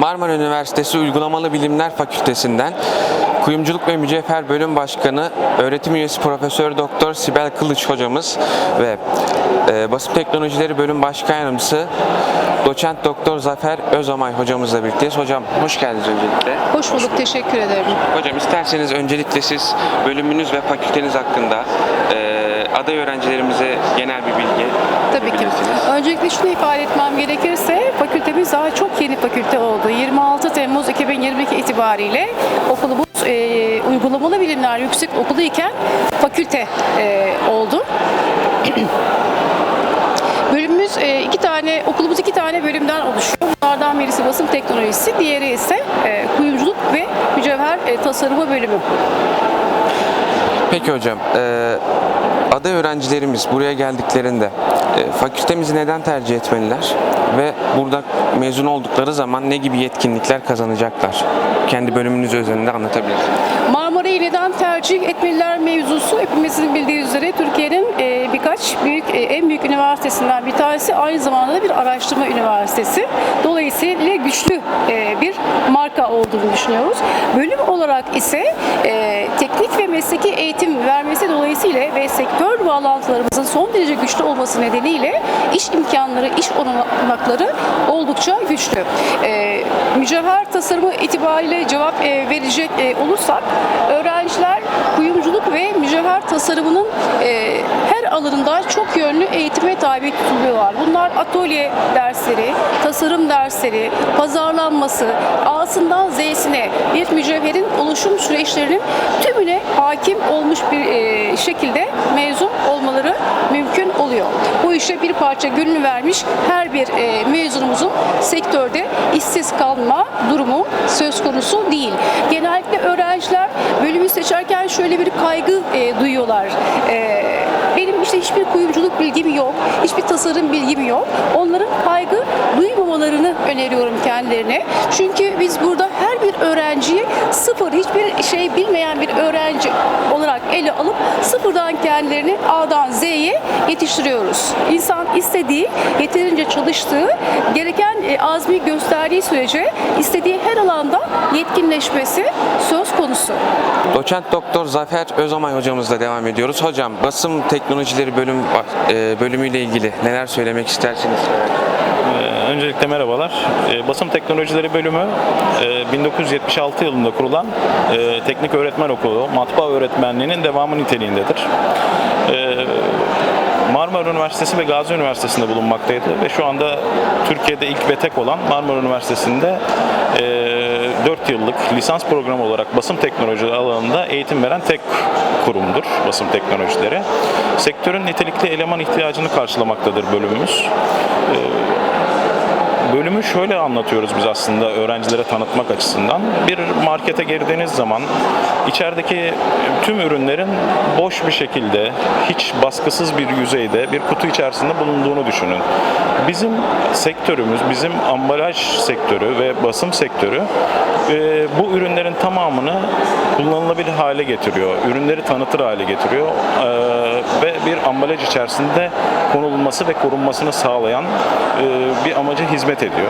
Marmara Üniversitesi Uygulamalı Bilimler Fakültesinden Kuyumculuk ve Mücevher Bölüm Başkanı Öğretim Üyesi Profesör Doktor Sibel Kılıç hocamız ve e, Basın Teknolojileri Bölüm Başkan Yardımcısı Doçent Doktor Zafer Özamay hocamızla birlikteyiz. Hocam hoş geldiniz öncelikle. Hoş bulduk, teşekkür ederim. Hocam isterseniz öncelikle siz bölümünüz ve fakülteniz hakkında e, aday öğrencilerimize genel bir bilgi Tabii ki. Öncelikle şunu ifade etmem gerekirse fakültemiz daha çok yeni fakülte oldu. 26 Temmuz 2022 itibariyle okulumuz e, uygulamalı bilimler yüksek okulu iken fakülte e, oldu. Bölümümüz e, iki tane, okulumuz iki tane bölümden oluşuyor. Bunlardan birisi basın teknolojisi, diğeri ise e, kuyumculuk ve mücevher e, tasarımı bölümü. Peki hocam, e, aday öğrencilerimiz buraya geldiklerinde e, fakültemizi neden tercih etmeliler ve burada mezun oldukları zaman ne gibi yetkinlikler kazanacaklar? Kendi bölümünüz özelinde anlatabilirsiniz. Neden tercih etmeliler mevzusu hepimizin bildiği üzere Türkiye'nin e, birkaç büyük e, en büyük üniversitesinden bir tanesi aynı zamanda da bir araştırma üniversitesi. Dolayısıyla güçlü e, bir marka olduğunu düşünüyoruz. Bölüm olarak ise teknik ve mesleki eğitim vermesi dolayısıyla ve sektör bağlantılarımızın son derece güçlü olması nedeniyle iş imkanları, iş olanakları oldukça güçlü. Mücevher tasarımı itibariyle cevap verecek olursak öğrenciler kuyumculuk ve mücevher tasarımının e, her alanında çok yönlü eğitime tabi tutuluyorlar. Bunlar atölye dersleri, tasarım dersleri, pazarlanması, A'sından Z'sine bir mücevherin oluşum süreçlerinin tümüne hakim olmuş bir e, şekilde mezun olmaları mümkün oluyor. Bu işe bir parça gönül vermiş her bir e, mezunumuzun sektörde işsiz kalma durumu söz konusu değil. Genellikle öğrenciler bölümü seçerken şöyle bir kaygı e, duyuyorlar. E, benim işte hiçbir kuyumculuk bilgim yok, hiçbir tasarım bilgim yok. Onların kaygı duymamalarını öneriyorum kendilerine. Çünkü biz burada her bir öğrenciyi sıfır, hiçbir şey bilmeyen bir öğrenci olarak ele alıp sıfırdan kendilerini A'dan Z'ye yetiştiriyoruz. İnsan istediği, yeterince çalıştığı, gereken e, azmi gösterdiği sürece istediği her alanda yetkinleşmesi söz konusu. Doçent Doktor Zafer Özamay hocamızla devam ediyoruz. Hocam basın teknolojileri bölüm e, bölümüyle ilgili neler söylemek istersiniz? Ee, Öncelikle merhabalar. Ee, Basım Teknolojileri Bölümü e, 1976 yılında kurulan e, teknik öğretmen okulu, matbaa öğretmenliğinin devamı niteliğindedir. Ee, Marmara Üniversitesi ve Gazi Üniversitesi'nde bulunmaktaydı ve şu anda Türkiye'de ilk ve tek olan Marmara Üniversitesi'nde e, 4 yıllık lisans programı olarak basım teknolojileri alanında eğitim veren tek kurumdur basım teknolojileri. Sektörün nitelikli eleman ihtiyacını karşılamaktadır bölümümüz. Bölümü şöyle anlatıyoruz biz aslında öğrencilere tanıtmak açısından. Bir markete girdiğiniz zaman içerideki tüm ürünlerin boş bir şekilde, hiç baskısız bir yüzeyde bir kutu içerisinde bulunduğunu düşünün. Bizim sektörümüz, bizim ambalaj sektörü ve basım sektörü e, bu ürünlerin tamamını kullanılabilir hale getiriyor. Ürünleri tanıtır hale getiriyor. E, ve bir ambalaj içerisinde konulması ve korunmasını sağlayan e, bir amaca hizmet ediyor.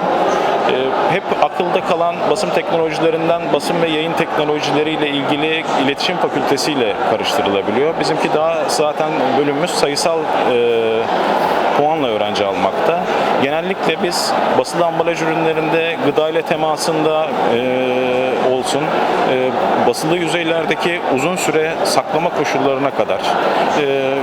E, hep akılda kalan basım teknolojilerinden basım ve yayın teknolojileriyle ilgili iletişim fakültesiyle karıştırılabiliyor. Bizimki daha zaten bölümümüz sayısal e, puanla öğrenci almakta. Genellikle biz basılı ambalaj ürünlerinde gıda ile temasında e, olsun, e, basılı yüzeylerdeki uzun süre saklama koşullarına kadar e,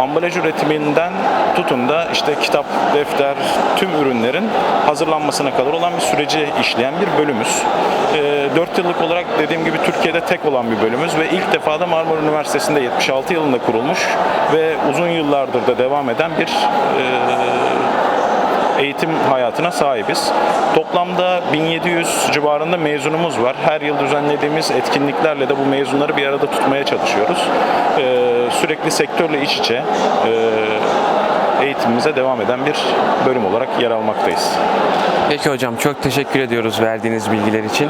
ambalaj üretiminden tutun da işte kitap, defter, tüm ürünlerin hazırlanmasına kadar olan bir süreci işleyen bir bölümüz. 4 yıllık olarak dediğim gibi Türkiye'de tek olan bir bölümümüz ve ilk defa da Marmara Üniversitesi'nde 76 yılında kurulmuş ve uzun yıllardır da devam eden bir e, eğitim hayatına sahibiz. Toplamda 1700 civarında mezunumuz var. Her yıl düzenlediğimiz etkinliklerle de bu mezunları bir arada tutmaya çalışıyoruz. Ee, sürekli sektörle iç içe e, eğitimimize devam eden bir bölüm olarak yer almaktayız. Peki hocam çok teşekkür ediyoruz verdiğiniz bilgiler için.